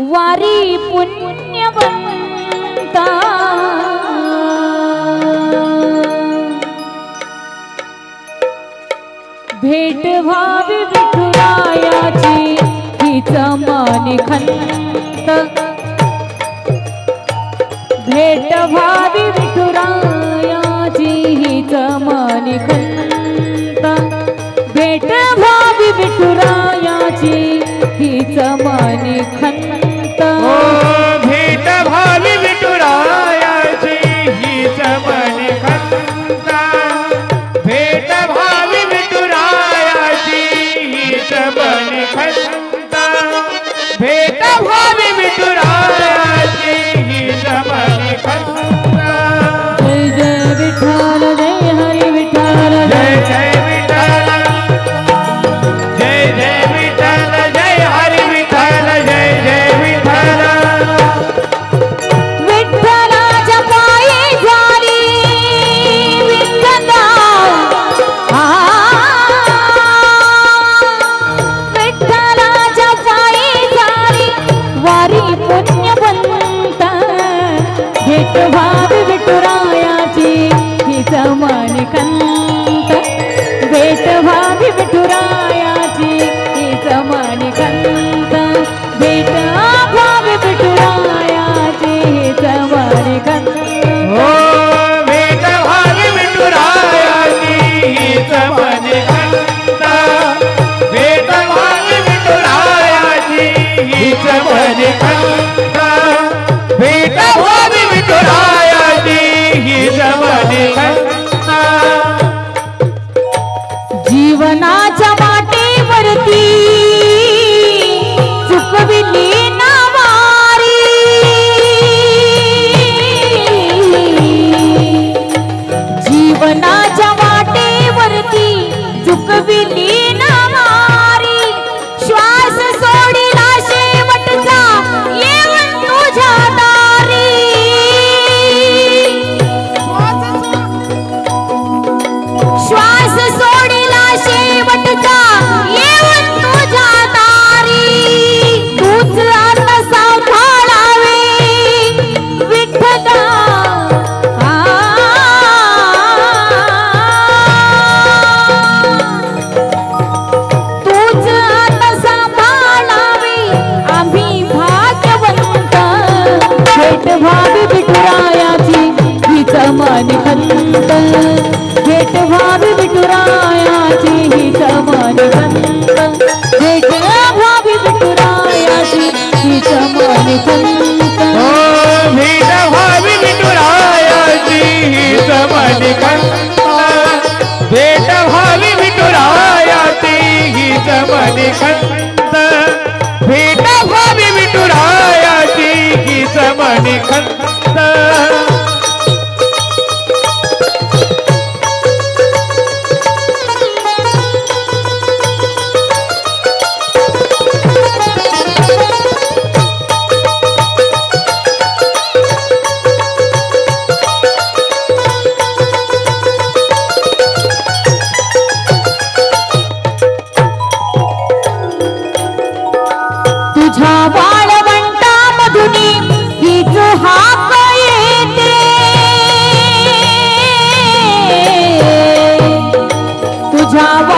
वारी पुण्यवंता. भेट व्हावी विठुरायाची हीच माने खंत भेट व्हावी विठुरायाची हीच माने खंत भेट व्हावी विठुरायाची हीच मानी खंत. भाव विठुरायाची हीच मन खंत भेट भावी विठुरायाची हीच मन खंत भेट भावी विठुरायाची हीच मन खंत हो भेट भावी विठुरायाची বিলি Radhika 家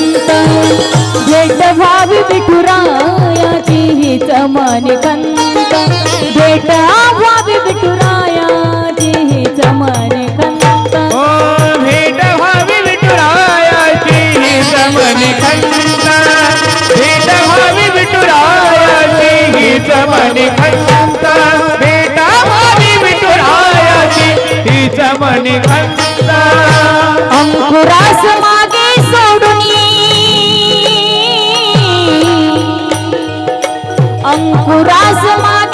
ही समनी अंकुरास मागे सोडून अंकुरास मागे